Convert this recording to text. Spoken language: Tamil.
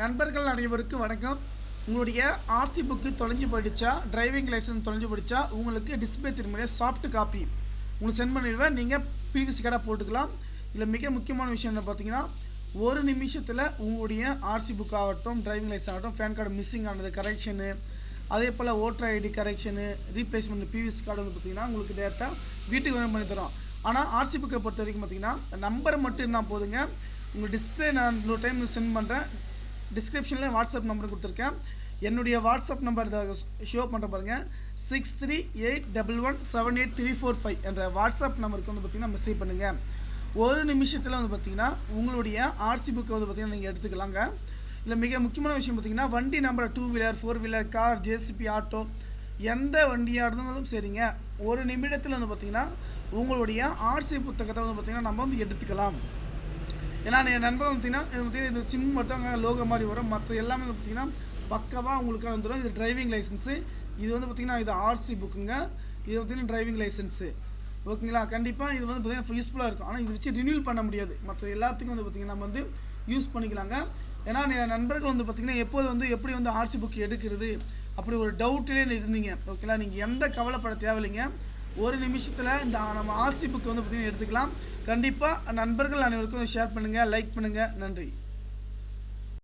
நண்பர்கள் அனைவருக்கும் வணக்கம். உங்களுடைய ஆர்சி புக்கு தொலைஞ்சு போயிடுச்சா? டிரைவிங் லைசன்ஸ் தொலைஞ்சு போயிடுச்சா? உங்களுக்கு டிஸ்பிளே திரும்பிய சாஃப்ட் காப்பி உங்களுக்கு சென்ட் பண்ணிடுவேன். நீங்கள் பிவிசி கார்டாக போட்டுக்கலாம். இதில் மிக முக்கியமான விஷயம் என்ன பார்த்தீங்கன்னா ஒரு நிமிஷத்தில் உங்களுடைய ஆர்சி புக் ஆகட்டும் டிரைவிங் லைசன்ஸ் ஆகட்டும் ஃபேன் கார்டு மிஸ்ஸிங் ஆனது கரெக்ஷனு அதே போல் voter ID correction replacement PVC card வந்து பார்த்தீங்கன்னா உங்களுக்கு டேரெக்டாக வீட்டுக்கு வந்து பண்ணி தரோம். ஆனால் ஆர்சி புக்கை பொறுத்த வரைக்கும் பார்த்தீங்கன்னா நம்பர் மட்டும் இருந்தால் போதுங்க. உங்கள் டிஸ்பிளே நான் இன்னொரு டைம் சென்ட் பண்ணுறேன் டிஸ்கிரிப்ஷனில் வாட்ஸ்அப் நம்பர் கொடுத்துருக்கேன். என்னுடைய வாட்ஸ்அப் நம்பர் இதை ஷோ பண்ணுற பாருங்க. Six three eight double one seven eight three four five என்ற வாட்ஸ்அப் நம்பருக்கு வந்து பார்த்தீங்கன்னா மெசேஜ் பண்ணுங்கள் ஒரு நிமிஷத்தில் வந்து பார்த்தீங்கன்னா உங்களுடைய ஆர்சி புக்கை வந்து பார்த்தீங்கன்னா நீங்கள் எடுத்துக்கலாங்க. இல்லை மிக முக்கியமான விஷயம் பார்த்தீங்கன்னா வண்டி number two wheeler four wheeler car JCB auto எந்த வண்டியாக இருந்தாலும் சரிங்க. ஒரு நிமிடத்தில் வந்து பார்த்தீங்கன்னா உங்களுடைய ஆர்சி புத்தகத்தை வந்து பார்த்திங்கன்னா நம்ம வந்து எடுத்துக்கலாம். ஏன்னா என் நண்பர் பார்த்தீங்கன்னா பார்த்தீங்கன்னா இது சிம் மட்டும் அங்கே லோகோ மாதிரி வரும். மற்ற எல்லாமே பார்த்தீங்கன்னா பக்கவாக உங்களுக்கு வந்துடும் இது டிரைவிங் லைசன்ஸு இது வந்து பார்த்தீங்கன்னா இது ஆர்சி புக்குங்க இது பார்த்தீங்கன்னா டிரைவிங் லைசன்ஸு ஓகேங்களா கண்டிப்பாக இது வந்து பார்த்தீங்கன்னா யூஸ்ஃபுல்லாக இருக்கும். ஆனால் இது வச்சு ரினியூல் பண்ண முடியாது. மற்ற எல்லாத்துக்கும் வந்து பார்த்தீங்கன்னா நம்ம வந்து யூஸ் பண்ணிக்கலாங்க. ஏன்னா நண்பர்கள் வந்து பார்த்தீங்கன்னா எப்போது வந்து எப்படி வந்து ஆர்சி புக் எடுக்கிறது அப்படி ஒரு டவுட்டிலே இருந்தீங்க. ஓகேங்களா நீங்கள் எந்த கவலைப்பட தேவையில்லைங்க. ஒரு நிமிஷத்தில் இந்த நம்ம ஆர்சி புக் வந்து பார்த்தீங்கன்னா எடுத்துக்கலாம். கண்டிப்பாக நண்பர்கள் அனைவருக்கும் ஷேர் பண்ணுங்கள் லைக் பண்ணுங்கள் நன்றி.